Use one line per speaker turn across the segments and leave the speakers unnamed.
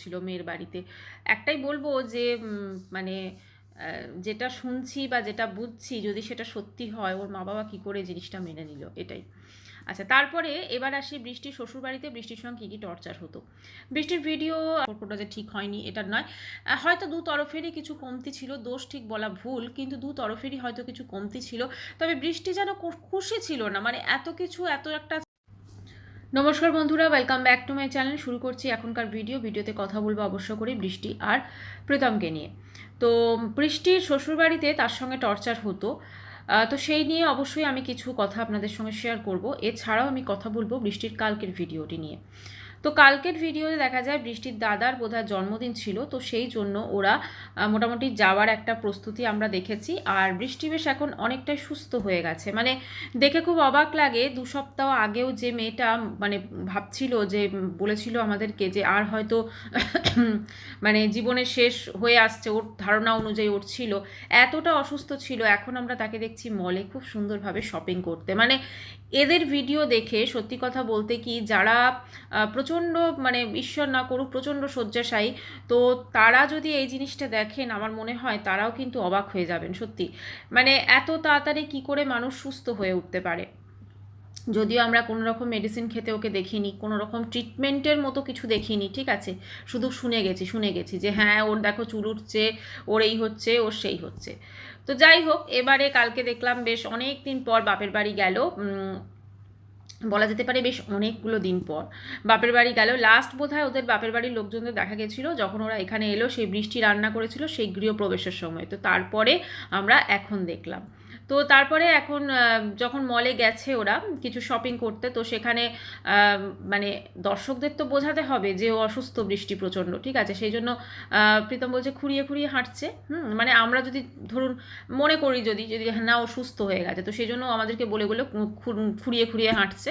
ছিল মেয়ের বাড়িতে। একটাই বলব যে মানে যেটা শুনছি বা যেটা বুঝছি যদি সেটা সত্যি হয়, ওর মা বাবা কী করে জিনিসটা মেনে নিল, এটাই। আচ্ছা তারপরে এবার আসি বৃষ্টির শ্বশুরবাড়িতে বৃষ্টির সঙ্গে কী কী টর্চার হতো? বৃষ্টির ভিডিও সম্পর্কটা যে ঠিক হয়নি এটা নয়। হয়তো দু তরফেরই কিছু কমতি ছিল, দোষ ঠিক বলা ভুল, কিন্তু দু তরফেরই হয়তো কিছু কমতি ছিল। তবে বৃষ্টি যেন খুশি ছিল না মানে এত কিছু, এত একটা নমস্কার বন্ধুরা welcome back to my channel শুরু করছি এখনকার ভিডিও ভিডিওতে কথা বলব অবশ্য করে বৃষ্টি আর প্রীতমকে নিয়ে। তো বৃষ্টির শ্বশুরবাড়িতে তার সঙ্গে টর্চার হতো। তো সেই নিয়ে অবশ্যই আমি কিছু কথা আপনাদের সঙ্গে শেয়ার করব। এছাড়াও আমি কথা বলব বৃষ্টির কালকের ভিডিওটি নিয়ে। তো কালকের ভিডিওতে দেখা যায় বৃষ্টির দাদার বোধহয় জন্মদিন ছিল, তো সেই জন্য ওরা মোটামুটি যাওয়ার একটা প্রস্তুতি আমরা দেখেছি। আর বৃষ্টি বেশ এখন অনেকটাই সুস্থ হয়ে গেছে। মানে দেখে খুব অবাক লাগে, দু সপ্তাহ আগেও যে মেয়েটা মানে ভাবছিল যে বলেছিল আমাদেরকে যে আর হয়তো মানে জীবনের শেষ হয়ে আসছে, ওর ধারণা অনুযায়ী ওর ছিল। এতটা অসুস্থ ছিল, এখন আমরা তাকে দেখছি মলে খুব সুন্দরভাবে শপিং করতে। মানে এদের ভিডিও দেখে সত্যি কথা বলতে কি যারা প্রচণ্ড মানে ঈশ্বর না করুক, প্রচণ্ড শয্যাশায়ী, তো তারা যদি এই জিনিসটা দেখেন, আমার মনে হয় তারাও কিন্তু অবাক হয়ে যাবেন সত্যি। মানে এত তাড়াতাড়ি কি করে মানুষ সুস্থ হয়ে উঠতে পারে? যদিও আমরা কোনো রকম মেডিসিন খেতে ওকে দেখিনি, কোনো রকম ট্রিটমেন্টের মতো কিছু দেখিনি, ঠিক আছে? শুধু শুনে গেছি শুনে গেছি যে হ্যাঁ ওর দেখো চুল উঠছে, ওর এই হচ্ছে, ওর সেই হচ্ছে। তো যাই হোক, এবারে কালকে দেখলাম বেশ অনেক দিন পর বাপের বাড়ি গেল বলা যেতে পারে বেশ অনেকগুলো দিন পর। বাপের বাড়ি গেল লাস্ট বোধহয় ওদের বাপের বাড়ির লোকজনদের দেখা গেছিল, যখন ওরা এখানে এলো, সেই বৃষ্টি রান্না করেছিল, সেই গৃহপ্রবেশের সময়। তো তারপরে আমরা এখন দেখলাম। তো তারপরে এখন যখন মলে গেছে ওরা কিছু শপিং করতে, তো সেখানে মানে দর্শকদের তো বোঝাতে হবে যে ও অসুস্থ, বৃষ্টি প্রচণ্ড, ঠিক আছে? সেই জন্য প্রীতম বলছে খুঁড়িয়ে খুঁড়িয়ে হাঁটছে, হুম? মানে আমরা যদি, ধরুন, মনে করি যদি যদি না, ও সুস্থ হয়ে গেছে, তো সেই জন্য আমাদেরকে বলে বলে খুঁড়িয়ে খুঁড়িয়ে হাঁটছে।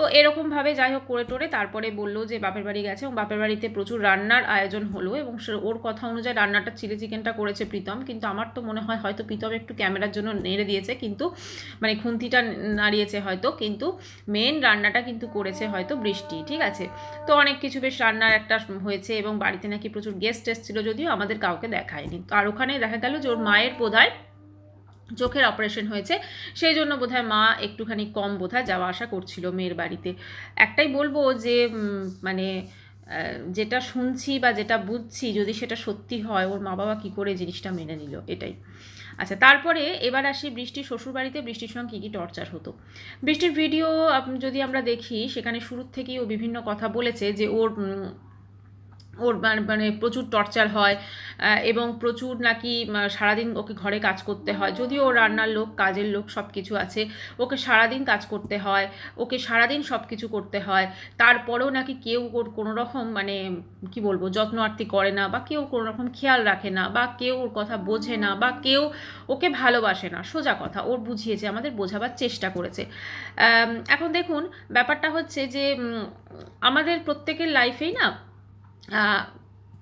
তো এরকমভাবে যাই হোক করে টোরে তারপরে বলল যে বাপের বাড়ি গেছে এবং বাপের বাড়িতে প্রচুর রান্নার আয়োজন হলো এবং ওর কথা অনুযায়ী রান্নাটা চিলি চিকেনটা করেছে প্রীতম। কিন্তু আমার তো মনে হয় হয়তো প্রীতম একটু ক্যামেরার জন্য নেড়ে দিয়েছে কিন্তু মানে খুন্তিটা নাড়িয়েছে হয়তো কিন্তু মেন রান্নাটা কিন্তু করেছে হয়তো বৃষ্টি, ঠিক আছে? তো অনেক কিছু বেশ রান্নার একটা হয়েছে এবং বাড়িতে নাকি প্রচুর গেস্ট এসেছিল যদিও আমাদের কাউকে দেখায়নি। আর ওখানে দেখা গেল যে ওর মায়ের বোধহয় চোখের অপারেশন হয়েছে। সেই জন্য বোধহয় মা একটুখানি কম বোধহয় যাওয়া আসা করছিল মেয়ের বাড়িতে। একটাই বলব যে মানে যেটা শুনছি বা যেটা বুঝছি যদি সেটা সত্যি হয়, ওর মা বাবা কী করে জিনিসটা মেনে নিল, এটাই। আচ্ছা তারপরে এবার আসি বৃষ্টির শ্বশুরবাড়িতে। বৃষ্টির সঙ্গে কী কী টর্চার হতো? বৃষ্টির ভিডিও যদি আমরা দেখি, সেখানে শুরুর থেকেই ও বিভিন্ন কথা বলেছে যে ওর ওর মানে- মানে প্রচুর টর্চার হয় এবং প্রচুর নাকি সারাদিন ওকে ঘরে কাজ করতে হয়। যদিও ও রান্নার লোক, কাজের লোক সব কিছু আছে, ওকে সারাদিন কাজ করতে হয়, ওকে সারাদিন সব কিছু করতে হয়, তারপরেও নাকি কেউ ওর কোনো রকম মানে কি বলব, যত্ন আরতি করে না, বা কেউ কোনো রকম খেয়াল রাখে না, বা কেউ ওর কথা বোঝে না, বা কেউ ওকে ভালোবাসে না। সোজা কথা, ওর বুঝিয়েছে, আমাদের বোঝাবার চেষ্টা করেছে। এখন দেখুন, ব্যাপারটা হচ্ছে যে আমাদের প্রত্যেকের লাইফেই না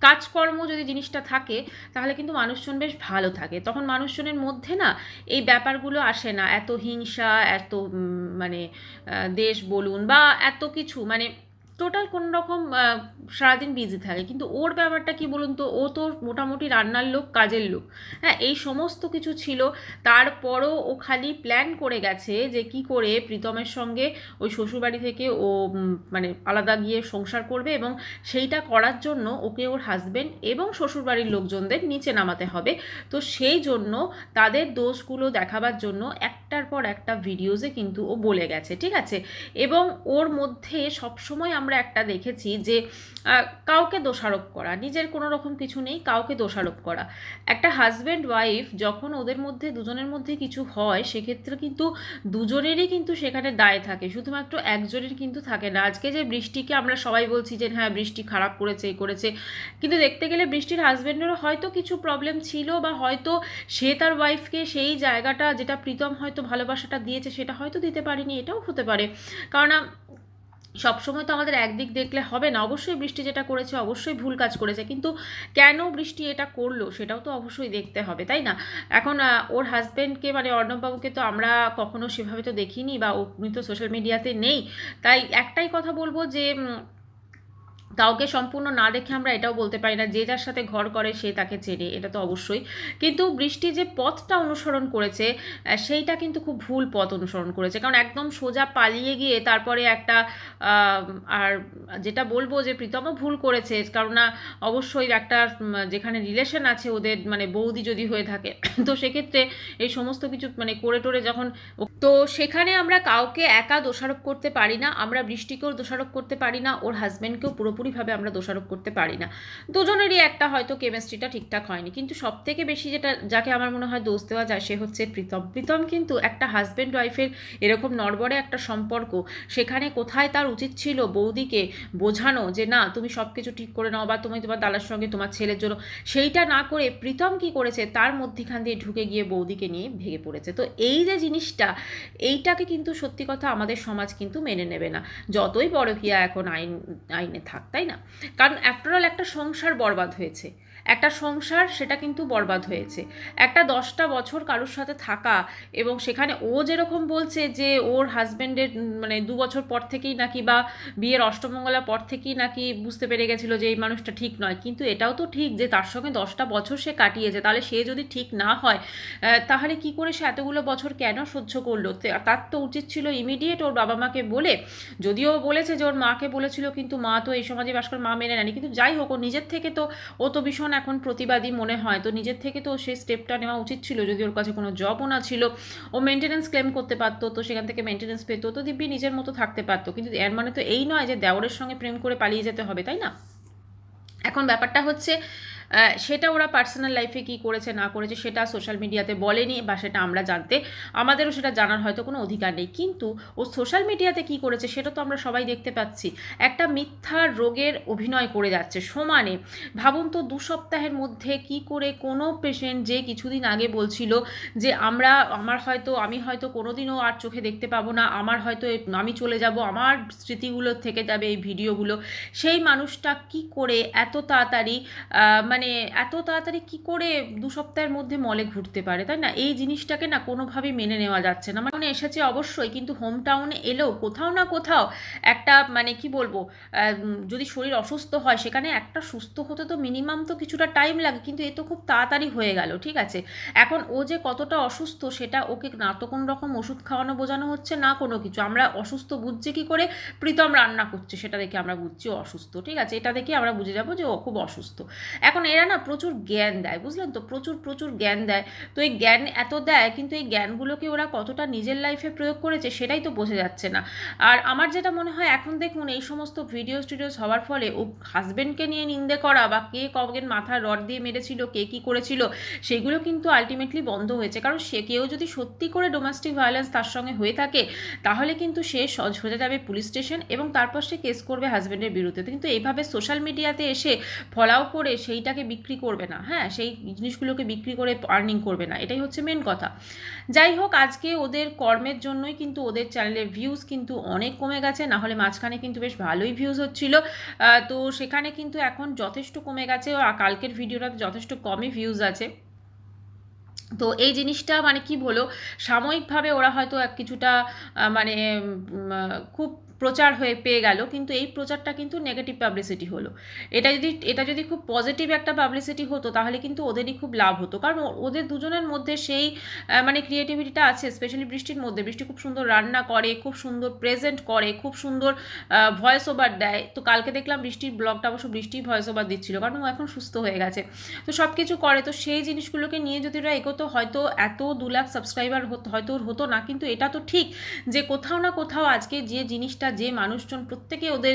কাজকর্ম যদি জিনিসটা থাকে, তাহলে কিন্তু মানুষজন বেশ ভালো থাকে। তখন মানুষজনের মধ্যে না এই ব্যাপারগুলো আসে না। এত হিংসা, এত মানে দেশ বলুন বা এত কিছু মানে টোটাল কোনো রকম সারাদিন বিজি থাকে। কিন্তু ওর ব্যাপারটা কি বলুন তো? ও তো মোটামুটি রান্নার লোক, কাজের লোক। হ্যাঁ এই সমস্ত কিছু ছিল। তারপরও ও খালি প্ল্যান করে গেছে যে কি করে প্রীতমের সঙ্গে ওই শ্বশুরবাড়ি থেকে ও মানে আলাদা গিয়ে সংসার করবে এবং সেইটা করার জন্য ওকে ওর হাজবেন্ড এবং শ্বশুরবাড়ির লোকজনদের নিচে নামাতে হবে। তো সেই জন্য তাদের দোষগুলো দেখাবার জন্য একটার পর একটা ভিডিওজে কিন্তু ও বলে গেছে, ঠিক আছে? এবং ওর মধ্যে সবসময় আমরা একটা দেখেছি যে কাউকে দোষারোপ করা, নিজের কোনো রকম কিছু নেই, কাউকে দোষারোপ করা। একটা হাজব্যান্ড ওয়াইফ যখন ওদের মধ্যে, দুজনের মধ্যে কিছু হয়, সেক্ষেত্রে কিন্তু দুজনেরই কিন্তু সেখানে দায় থাকে। শুধুমাত্র একজনের কিন্তু থাকে না। আজকে যে বৃষ্টিকে আমরা সবাই বলছি যে হ্যাঁ বৃষ্টি খারাপ করেছে করেছে। কিন্তু দেখতে গেলে বৃষ্টির হাজব্যান্ডেরও হয়তো কিছু প্রবলেম ছিল বা হয়তো সে তার ওয়াইফকে সেই জায়গাটা যেটা প্রীতম হয়তো ভালোবাসাটা দিয়েছে, সেটা হয়তো দিতে পারেনি, এটাও হতে পারে। কারণ সবসময় তো আমাদের একদিক দেখলে হবে না। অবশ্যই বৃষ্টি যেটা করেছে, অবশ্যই ভুল কাজ করেছে। কিন্তু কেন বৃষ্টি এটা করল সেটাও তো অবশ্যই দেখতে হবে, তাই না? এখন ওর হাজব্যান্ডকে মানে অর্ণববাবুকে তো আমরা কখনো সেভাবে তো দেখিনি বা উনি তো সোশ্যাল মিডিয়াতে নেই। তাই একটাই কথা বলব যে কাউকে সম্পূর্ণ না দেখে আমরা এটাও বলতে পারি না, যে যার সাথে ঘর করে সে তাকে চেনে, এটা তো অবশ্যই। কিন্তু বৃষ্টি যে পথটা অনুসরণ করেছে সেইটা কিন্তু খুব ভুল পথ অনুসরণ করেছে। কারণ একদম সোজা পালিয়ে গিয়ে তারপরে একটা আর যেটা বলব যে প্রীতমও ভুল করেছে, কারণ না, অবশ্যই একটা যেখানে রিলেশন আছে ওদের মানে বৌদি যদি হয়ে থাকে, তো সেক্ষেত্রে এই সমস্ত কিছু মানে করে টোরে যখন তো সেখানে আমরা কাউকে একা দোষারোপ করতে পারি না, আমরা বৃষ্টিকেও দোষারোপ করতে পারি না, ওর হাজব্যান্ডকেও পুরোপুরিভাবে আমরা দোষারোপ করতে পারি না। দুজনেরই একটা হয়তো কেমিস্ট্রিটা ঠিকঠাক হয়নি। কিন্তু সব থেকে বেশি যেটা, যাকে আমার মনে হয় দোষ দেওয়া যায় সে হচ্ছে প্রীতম। প্রীতম কিন্তু একটা হাজব্যান্ড ওয়াইফের এরকম নড়বড়ে একটা সম্পর্ক। সেখানে কোথায় তার উচিত ছিল বৌদিকে বোঝানো যে, না, তুমি সব কিছু ঠিক করে নাও বা তুমি তোমার দাদার সঙ্গে তোমার ছেলের জন্য সেইটা না করে প্রীতম কি করেছে, তার মধ্যিখান দিয়ে ঢুকে গিয়ে বৌদিকে নিয়ে ভেঙে পড়েছে। তো এই যে জিনিসটা, এইটাকে কিন্তু সত্যি কথা আমাদের সমাজ কিন্তু মেনে নেবে না। যতই পরকীয়া এখন আইন, আইনে থাক তাই না? কারণ অ্যাফটারঅল একটা সংসার বরবাদ হয়েছে। একটা সংসার, সেটা কিন্তু বরবাদ হয়েছে। একটা দশটা বছর কারোর সাথে থাকা এবং সেখানে ও যেরকম বলছে যে, ওর হাজব্যান্ডের মানে দু বছর পর থেকেই নাকি বা বিয়ের অষ্টমঙ্গলার পর থেকেই নাকি বুঝতে পেরে গেছিল যে, এই মানুষটা ঠিক নয়। কিন্তু এটাও তো ঠিক যে, তার সঙ্গে দশটা বছর সে কাটিয়েছে। তাহলে সে যদি ঠিক না হয় তাহলে কি করে সে এতগুলো বছর কেন সহ্য করল? তার তো উচিত ছিল ইমিডিয়েট ওর বাবা মাকে বলে। যদিও বলেছে যে, ওর মাকে বলেছিল, কিন্তু মা তো এই সমাজে বাস করে, মা মেনে নেয়নি। কিন্তু যাই হোক, ও নিজের থেকে তো, ও তো ভীষণ এখন প্রতিবাদী মনে হয়। তো নিজের থেকে তো সেই স্টেপটা নেওয়া উচিত ছিল। যদি ওর কাছে কোনো জবও না ছিল, ও মেনটেন্স ক্লেম করতে পারতো, তো সেখান থেকে মেনটেন্স পেতো, তো দিব্যি নিজের মতো থাকতে পারতো। কিন্তু এর মানে তো এই নয় যে দেওরের সঙ্গে প্রেম করে পালিয়ে যেতে হবে, তাই না? এখন ব্যাপারটা হচ্ছে সেটা ওরা পার্সোনাল লাইফে কি করেছে না করেছে সেটা সোশ্যাল মিডিয়াতে বলেনি বা সেটা আমরা জানতে আমাদেরও সেটা জানার হয়তো কোনো অধিকার নেই। কিন্তু ও সোশ্যাল মিডিয়াতে কি করেছে সেটা তো আমরা সবাই দেখতে পাচ্ছি। একটা মিথ্যা রোগের অভিনয় করে যাচ্ছে সমানে। ভাবুন তো দু সপ্তাহের মধ্যে কি করে কোনো পেশেন্ট যে কিছুদিন আগে বলছিল যে আমরা আমার হয়তো আমি হয়তো কোনোদিনও আর চোখে দেখতে পাবো না আমার হয়তো আমি চলে যাব আমার স্মৃতিগুলো থেকে যাবে এই ভিডিওগুলো সেই মানুষটা কি করে এত তাড়াতাড়ি আহ, মানে এত তাড়াতাড়ি কি করে দু সপ্তাহের মধ্যে মলে ঘুরতে পারে, তাই না? এই জিনিসটাকে না কোনোভাবেই মেনে নেওয়া যাচ্ছে না। মানে এসেছে অবশ্যই, কিন্তু হোম টাউনে এলেও কোথাও না কোথাও একটা মানে কি বলব যদি শরীর অসুস্থ হয়, সেখানে একটা সুস্থ হতে তো মিনিমাম তো কিছুটা টাইম লাগে, কিন্তু এ তো খুব তাড়াতাড়ি হয়ে গেল, ঠিক আছে? এখন ও যে কতটা অসুস্থ, সেটা ওকে না তো কোনো রকম ওষুধ খাওয়ানো, বোঝানো হচ্ছে না কোনো কিছু। আমরা অসুস্থ বুঝছি কি করে? প্রীতম রান্না করছে, সেটা দেখে আমরা বুঝছি অসুস্থ, ঠিক আছে? এটা দেখে আমরা বুঝে যাব যে ও খুব অসুস্থ। এখন এরা না প্রচুর জ্ঞান দেয়, বুঝলেন তো? প্রচুর প্রচুর জ্ঞান দেয়। তো এই জ্ঞান এত দেয়, কিন্তু এই জ্ঞানগুলোকে ওরা কতটা নিজের লাইফে প্রয়োগ করেছে সেটাই তো বোঝা যাচ্ছে না। আর আমার যেটা মনে হয়, এখন দেখুন এই সমস্ত ভিডিও স্টুডিওস হওয়ার ফলে ও হাজব্যান্ডকে নিয়ে নিন্দে করা বা কে কবেন মাথায় রড দিয়ে মেরেছিল, কে কী করেছিল, সেগুলো কিন্তু আলটিমেটলি বন্ধ হয়েছে। কারণ সে, কেউ যদি সত্যি করে ডোমেস্টিক ভায়োলেন্স তার সঙ্গে হয়ে থাকে, তাহলে কিন্তু সে সোজা যাবে পুলিশ স্টেশন এবং তারপর সে কেস করবে হাজব্যান্ডের বিরুদ্ধে। কিন্তু এইভাবে সোশ্যাল মিডিয়াতে এসে, ফলাও করে সেইটাকে বিক্রি করবে না হ্যাঁ? সেই জিনিসগুলোকে বিক্রি করে আর্নিং করবে না, এটাই হচ্ছে মেন কথা। যাই হোক, আজকে ওদের কর্মের জন্যই কিন্তু ওদের চ্যানেলের ভিউজ কিন্তু অনেক কমে গেছে, না হলে মাঝখানে কিন্তু বেশ ভালোই ভিউজ হচ্ছিল। তো সেখানে কিন্তু এখন যথেষ্ট কমে গেছে কালকের ভিডিওটাতে যথেষ্ট কমই ভিউজ আছে। তো এই জিনিসটা মানে কি বলো, সাময়িকভাবে ওরা হয়তো এক কিছুটা মানে খুব প্রচার হয়ে পেয়ে গেল, কিন্তু এই প্রচারটা কিন্তু নেগেটিভ পাবলিসিটি হলো। এটা যদি এটা যদি খুব পজিটিভ একটা পাবলিসিটি হতো, তাহলে কিন্তু ওদেরই খুব লাভ হতো। কারণ ওদের দুজনের মধ্যে সেই মানে ক্রিয়েটিভিটিটা আছে স্পেশালি বৃষ্টির মধ্যে। বৃষ্টি খুব সুন্দর রান্না করে, খুব সুন্দর প্রেজেন্ট করে, খুব সুন্দর ভয়েস ওভার দেয়। তো কালকে দেখলাম বৃষ্টির ব্লগটা অবশ্য বৃষ্টি ভয়েস ওভার দিচ্ছিল, কারণ ও এখন সুস্থ হয়ে গেছে। তো সব কিছু করে, তো সেই জিনিসগুলোকে নিয়ে যদি ওরা এগোতো, হয়তো এত দু লাখ সাবস্ক্রাইবার হয়তো হতো না, কিন্তু এটা তো ঠিক যে কোথাও না কোথাও আজকে যে জিনিসটা যে মানুষজন প্রত্যেকে ওদের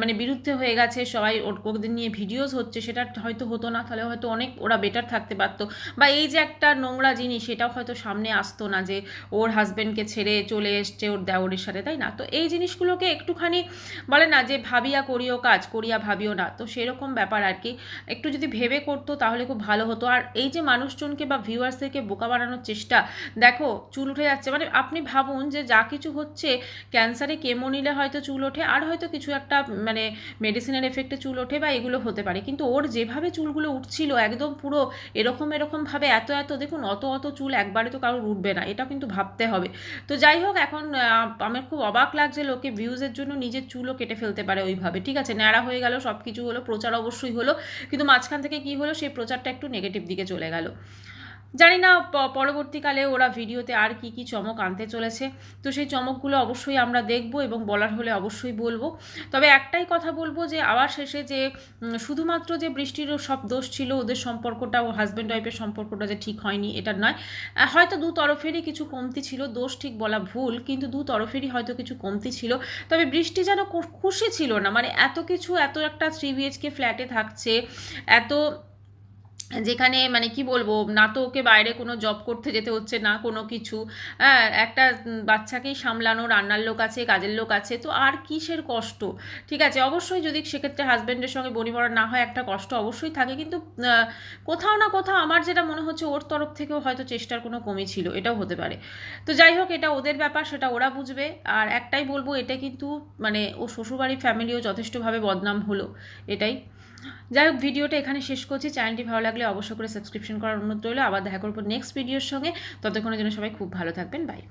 মানে বিরুদ্ধে হয়ে গেছে, সবাই ওদের নিয়ে ভিডিওস হচ্ছে, সেটা হয়তো হতো না, তাহলে হয়তো অনেক ওরা বেটার থাকতে পারতো। বা এই যে একটা নোংরা জিনিস, সেটাও হয়তো সামনে আসতো না যে ওর হাজব্যান্ডকে ছেড়ে চলে এসছে ওর দেওরের সাথে, তাই না? তো এই জিনিসগুলোকে একটুখানি বলে না যে ভাবিয়া করিও কাজ, করিয়া ভাবিও না, তো সেরকম ব্যাপার আর কি। একটু যদি ভেবে করতো তাহলে খুব ভালো হতো। আর এই যে মানুষজনকে বা ভিউয়ার্সদেরকে বোকা বানানোর চেষ্টা, দেখো, চুল উঠে যাচ্ছে। মানে আপনি ভাবুন যে যা কিছু হচ্ছে ক্যান্সারে কেমো নিলে হয়তো চুল ওঠে, আর হয়তো কিছু একটা মানে মেডিসিনের এফেক্টে চুল ওঠে বা এগুলো হতে পারে। কিন্তু ওর যেভাবে চুলগুলো উঠছিল, একদম পুরো এরকম এরকমভাবে এত এত, দেখুন অত অত চুল একবারে তো কারোর উঠবে না, এটা কিন্তু ভাবতে হবে। তো যাই হোক, এখন আমার খুব অবাক লাগছে লোকে ভিউজের জন্য নিজের চুলও কেটে ফেলতে পারে ওইভাবে। ঠিক আছে, ন্যাড়া হয়ে গেল সব কিছু হলো, প্রচার অবশ্যই হলো, কিন্তু মাঝখান থেকে কি হলো, সেই প্রচারটা একটু নেগেটিভ দিকে চলে গেল। জানি না পরবর্তীকালে ওরা ভিডিওতে আর কি কি চমক আনতে চলেছে। তো সেই চমকগুলো অবশ্যই আমরা দেখব এবং বলার হলে অবশ্যই বলব। তবে একটাই কথা বলব যে, আবার শেষে যে শুধুমাত্র যে বৃষ্টির সব দোষ ছিল, ওদের সম্পর্কটা, ও হাজব্যান্ড ওয়াইফের সম্পর্কটা যে ঠিক হয়নি, এটা নয়। হয়তো দু তরফেরই কিছু কমতি ছিল, দোষ ঠিক বলা ভুল, কিন্তু দু তরফেরই হয়তো কিছু কমতি ছিল। তবে বৃষ্টি যেন খুশি ছিল না মানে এত কিছু, এত একটা থ্রি বিএইচকে ফ্ল্যাটে থাকছে, এত যেখানে মানে কি বলব, না তো ওকে বাইরে কোনো জব করতে যেতে হচ্ছে, না কোনো কিছু। হ্যাঁ একটা বাচ্চাকেই সামলানো, রান্নার লোক আছে, কাজের লোক আছে, তো আর কিসের কষ্ট? ঠিক আছে, অবশ্যই যদি সেক্ষেত্রে হাজব্যান্ডের সঙ্গে বনিমরা না হয়, একটা কষ্ট অবশ্যই থাকে। কিন্তু কোথাও না কোথাও আমার যেটা মনে হচ্ছে, ওর তরফ থেকেও হয়তো চেষ্টার কোনো কমি ছিল, এটাও হতে পারে। তো যাই হোক, এটা ওদের ব্যাপার, সেটা ওরা বুঝবে। আর একটাই বলব, এটা কিন্তু মানে ও শ্বশুরবাড়ির ফ্যামিলিও যথেষ্টভাবে বদনাম হলো, এটাই। যাই হোক, ভিডিওটা এখানে শেষ করছি। চ্যানেলটি ভালো লাগলে অবশ্যই করে সাবস্ক্রিপশন করার অনুরোধ রইল। আবার দেখা করব নেক্সট ভিডিওর সঙ্গে। ততক্ষণের জন্য সবাই খুব ভালো থাকবেন। বাই